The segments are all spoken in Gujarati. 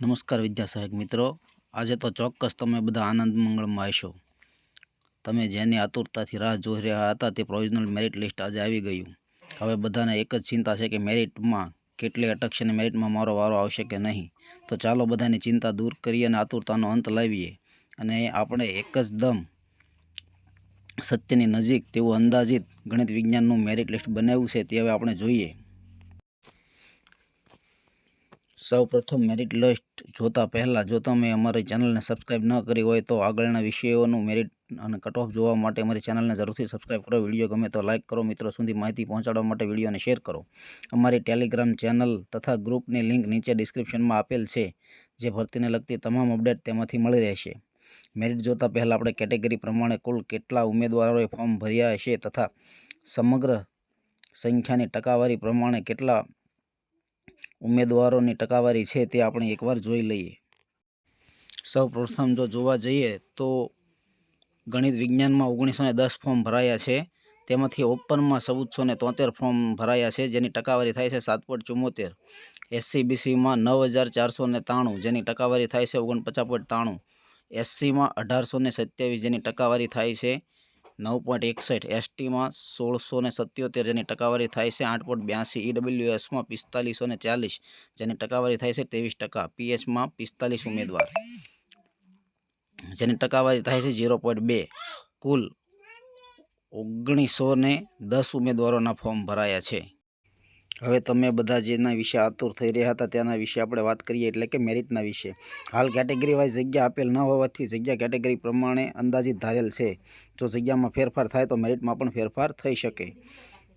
નમસ્કાર વિદ્યા સહાયક મિત્રો. આજે તો ચોક્કસ તમે બધા આનંદ મંગળમાં હશો. તમે જેની આતુરતાથી રાહ જોઈ રહ્યા હતા તે પ્રોવિઝનલ મેરિટ લિસ્ટ આજે આવી ગયું. હવે બધાને એક જ ચિંતા છે કે મેરિટમાં કેટલી અટકશે અને મેરિટમાં મારો વારો આવશે કે નહીં? તો ચાલો બધાની ચિંતા દૂર કરીએ અને આતુરતાનો અંત લાવીએ. અને આપણે એક જ દમ સત્યની નજીક તેવું અંદાજિત ગણિત વિજ્ઞાનનું મેરિટ લિસ્ટ બનાવ્યું છે તે હવે આપણે જોઈએ. સૌ પ્રથમ મેરિટ લિસ્ટ જોતા પહેલાં જો તમે અમારી ચેનલને સબસ્ક્રાઇબ ન કરી હોય તો આગળના વિષયોનું મેરિટ અને કટ ઓફ જોવા માટે અમારી ચેનલને જરૂરથી સબસ્ક્રાઇબ કરો. વીડિયો ગમે તો લાઇક કરો. મિત્રો સુધી માહિતી પહોંચાડવા માટે વિડીયોને શેર કરો. અમારી ટેલિગ્રામ ચેનલ તથા ગ્રુપની લિંક નીચે ડિસ્ક્રિપ્શનમાં આપેલ છે, જે ભરતીને લગતી તમામ અપડેટ તેમાંથી મળી રહેશે. મેરિટ જોતા પહેલાં આપણે કેટેગરી પ્રમાણે કુલ કેટલા ઉમેદવારોએ ફોર્મ ભર્યા હશે તથા સમગ્ર સંખ્યાની ટકાવારી પ્રમાણે કેટલા ઉમેદવારોની ટકાવારી છે તે આપણે એકવાર જોઈ લઈએ. સૌ પ્રથમ જો જોવા જઈએ તો ગણિત વિજ્ઞાનમાં ઓગણીસો ને દસ ફોર્મ ભરાયા છે. તેમાંથી ઓપનમાં ચૌદસો ને તોતેર ફોર્મ ભરાયા છે, જેની ટકાવારી થાય છે સાત પોઈન્ટ ચુમ્મોતેર એસસીબીસીમાં નવ હજાર ચારસો ને ત્રાણું, જેની ટકાવારી થાય છે ઓગણપચાસ પોઈન્ટ ત્રાણું. એસસીમાં અઢારસો ને સત્યાવીસ, જેની ટકાવારી થાય છે નવ પોઈન્ટ એકસઠ એસટીમાં સોળસો ને સત્યોતેર જેની ટકાવારી થાય છે. આઠ પોઈન્ટ બ્યાસી ઈડબ્લ્યુએસમાં પિસ્તાલીસો ને ચાલીસ જેની ટકાવારી થાય છે ત્રેવીસ ટકા. પીએચમાં પિસ્તાલીસ ઉમેદવાર જેની ટકાવારી થાય છે ઝીરો પોઈન્ટ બે. કુલ ઓગણીસો ને દસ ઉમેદવારોના ફોર્મ ભરાયા છે. હવે તમે બધા જેના વિશે આતુર થઈ રહ્યા હતા તેના વિશે આપણે વાત કરીએ, એટલે કે મેરિટના વિશે. હાલ કેટેગરી વાઇઝ જગ્યા આપેલ ન હોવાથી જગ્યા કેટેગરી પ્રમાણે અંદાજિત ધારેલ છે. જો જગ્યામાં ફેરફાર થાય તો મેરિટમાં પણ ફેરફાર થઈ શકે.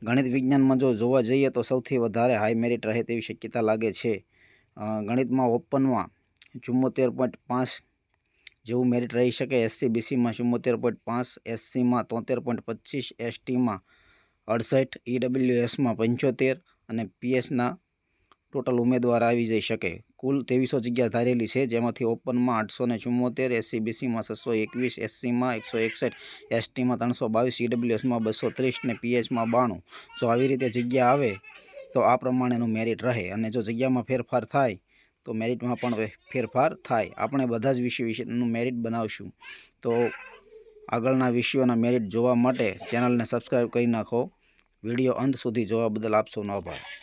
ગણિત વિજ્ઞાનમાં જો જોવા જઈએ તો સૌથી વધારે હાઈ મેરિટ રહે તેવી શક્યતા લાગે છે. ગણિતમાં ઓપનમાં ચુમ્મોતેર પોઈન્ટ પાંચ જેવું મેરિટ રહી શકે. એસસી, બીસીમાં ચુમ્મોતેર પોઈન્ટ પાંચ, એસસીમાં તોતેર પોઈન્ટ પચીસ, એસટીમાં અડસઠ, ઈડબ્લ્યુએસમાં પંચોતેર અને પીએસના ટોટલ ઉમેદવાર આવી જઈ શકે. કુલ ત્રેવીસો જગ્યા ધારેલી છે, જેમાંથી ઓપનમાં આઠસો ને ચુમ્મોતેર એસસીબીસીમાં છસો એકવીસ, એસસીમાં એકસો એકસઠ, એસટીમાં ત્રણસો બાવીસ, ઈડબ્લ્યુએસમાં બસો ત્રીસ ને પીએચમાં બાણું. જો આવી રીતે જગ્યા આવે, તો આ પ્રમાણેનું મેરિટ રહે. અને જો જગ્યામાં ફેરફાર થાય, તો મેરિટમાં પણ ફેરફાર થાય. આપણે બધા જ વિષય વિશેનું મેરિટ બનાવશું. તો આગળના વિષયોના મેરિટ જોવા માટે ચેનલને સબસ્ક્રાઈબ કરી નાખો. વીડિયો અંત સુધી જોવા બદલ આપશો નો આભાર.